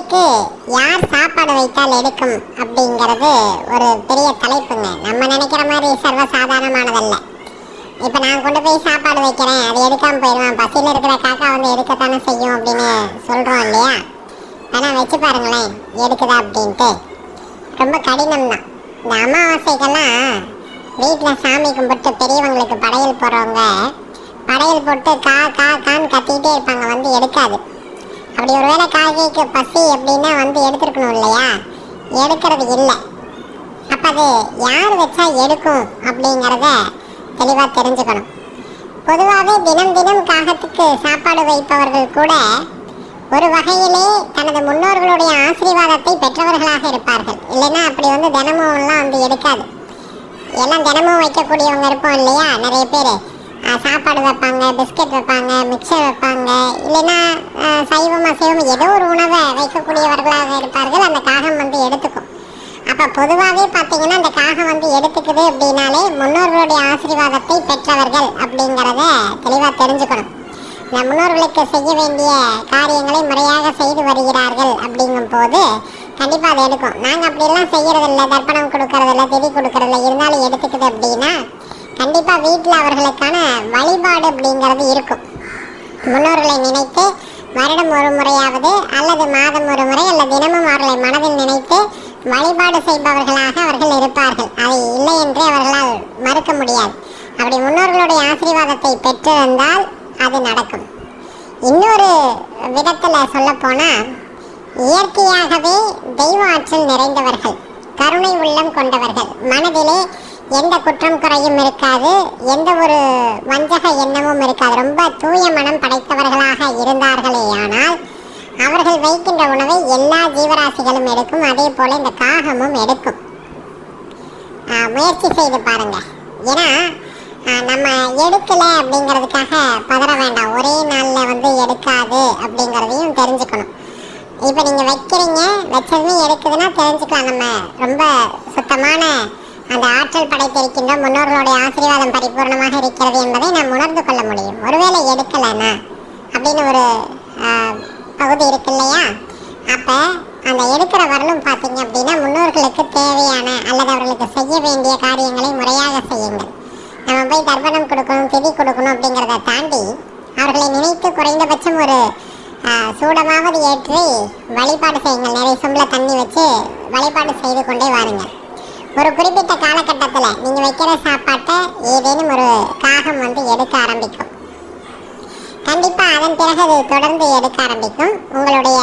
காக்கைக்கு யார் சாப்பாடு வைத்தால் எடுக்கும் அப்படிங்கிறது ஒரு பெரிய தலைப்புங்க. நம்ம நினைக்கிற மாதிரி சர்வ சாதாரணமானதல்ல இப்போ நான் கொண்டு போய் சாப்பாடு வைக்கிறேன் அது எடுக்காமல் போயிடுவான் பசியில் இருக்கிற காக்கா வந்து எடுக்கத்தானே செய்யும் அப்படின்னு சொல்கிறோம் இல்லையா? ஆனால் வச்சு பாருங்களேன் எடுக்குதா அப்படின்ட்டு. ரொம்ப கடினம் தான் இந்த அமாவாசைக்கெல்லாம் வீட்டில் சாமி கும்பிட்டு பெரியவங்களுக்கு படையல் போடுறவங்க படையல் போட்டு கா கா கான்னு கத்திக்கிட்டே இருப்பாங்க வந்து எடுக்காது. அப்படி ஒருவேளை காக்கைக்கு பசி அப்படின்னா வந்து எடுத்துருக்கணும் இல்லையா? எடுக்கிறது இல்லை. அப்போ அது யார் வச்சா எடுக்கும் அப்படிங்கிறத தெளிவாக தெரிஞ்சுக்கணும். பொதுவாகவே தினம் தினம் காகத்துக்கு சாப்பாடு வைப்பவர்கள் கூட ஒரு வகையிலே தனது முன்னோர்களுடைய ஆசீர்வாதத்தை பெற்றவர்களாக இருப்பார்கள். இல்லைன்னா அப்படி வந்து தினமும்லாம் வந்து எடுக்காது. எல்லாம் தினமும் வைக்கக்கூடியவங்க இருப்போம் இல்லையா? நிறைய பேர். சாப்பாடு வைப்பாங்க பிஸ்கெட் வைப்பாங்க மிக்சர் வைப்பாங்க. இல்லைன்னா சைவம் அசைவம் ஏதோ ஒரு உணவை வைக்கக்கூடியவர்களாக இருப்பார்கள். அந்த காகம் வந்து எடுத்துக்கும். அப்போ பொதுவாகவே பார்த்தீங்கன்னா அந்த காகம் வந்து எடுத்துக்குது அப்படின்னாலே முன்னோர்களுடைய ஆசீர்வாதத்தை பெற்றவர்கள் அப்படிங்கிறத தெளிவாக தெரிஞ்சுக்கணும். இந்த முன்னோர்களுக்கு செய்ய வேண்டிய காரியங்களை முறையாக செய்து வருகிறார்கள் அப்படிங்கும் போது கண்டிப்பாக அதை எடுக்கும். நாங்கள் அப்படிலாம் செய்கிறதில்ல தர்ப்பணம் கொடுக்கறதில்ல திதி கொடுக்கறதில்ல இருந்தாலும் எடுத்துக்குது அப்படின்னா கண்டிப்பாக வீட்டில் அவர்களுக்கான வழிபாடு அப்படிங்கிறது இருக்கும். முன்னோர்களை நினைத்து வருடம் ஒரு முறையாவது அல்லது மாதம் ஒரு முறை அல்லது தினமும் அவர்களை மனதில் நினைத்து வழிபாடு செய்பவர்களாக அவர்கள் இருப்பார்கள். அது இல்லை என்று அவர்களால் மறுக்க முடியாது. அப்படி முன்னோர்களுடைய ஆசீர்வாதத்தை பெற்றிருந்தால் அது நடக்கும். இன்னொரு விதத்தில் சொல்லப்போனால் இயற்கையாகவே தெய்வ ஆற்றல் நிறைந்தவர்கள் கருணை உள்ளம் கொண்டவர்கள் மனதிலே எந்த குற்றம் குறையும் இருக்காது எந்த ஒரு வஞ்சக எண்ணமும் இருக்காது. ரொம்ப தூய மனம் படைத்தவர்களாக இருந்தார்களேயானால் அவர்கள் வைக்கின்ற உணவை எல்லா ஜீவராசிகளும் எடுக்கும் அதே போல இந்த காகமும் எடுக்கும். முயற்சி செய்து பாருங்க. ஏன்னா நம்ம எடுக்கல அப்படிங்கிறதுக்காக பதற வேண்டாம். ஒரே நாளில் வந்து எடுக்காது அப்படிங்கிறதையும் தெரிஞ்சுக்கணும். இப்போ நீங்கள் வைக்கிறீங்க வச்சதுமே எடுக்குதுன்னா தெரிஞ்சுக்கலாம். நம்ம ரொம்ப சுத்தமான அந்த ஆற்றல் படைத்திருக்கின்ற முன்னோர்களுடைய ஆசீர்வாதம் பரிபூர்ணமாக இருக்கிறது என்பதை நாம் உணர்ந்து கொள்ள முடியும். ஒருவேளை எடுக்கலைன்னா அப்படின்னு ஒரு பகுதி இருக்கு இல்லையா? அப்போ அந்த எடுக்கிற வரலும் பார்த்தீங்க அப்படின்னா முன்னோர்களுக்கு தேவையான அல்லது அவர்களுக்கு செய்ய வேண்டிய காரியங்களை முறையாக செய்யுங்கள். நம்ம போய் தர்ப்பணம் கொடுக்கணும் திதி கொடுக்கணும் அப்படிங்கிறத தாண்டி அவர்களை நினைத்து குறைந்தபட்சம் ஒரு சூடமாவது ஏற்றி வழிபாடு செய்யுங்கள். நிறைய சொம்பல தண்ணி வச்சு வழிபாடு செய்து கொண்டே வாருங்கள். ஒரு குறிப்பிட்ட காலகட்டத்தில் நீங்கள் வைக்கிற சாப்பாட்டை ஏதேனும் ஒரு காகம் வந்து எடுக்க ஆரம்பிக்கும். கண்டிப்பாக அதன் பிறகு அது தொடர்ந்து எடுக்க ஆரம்பிக்கும். உங்களுடைய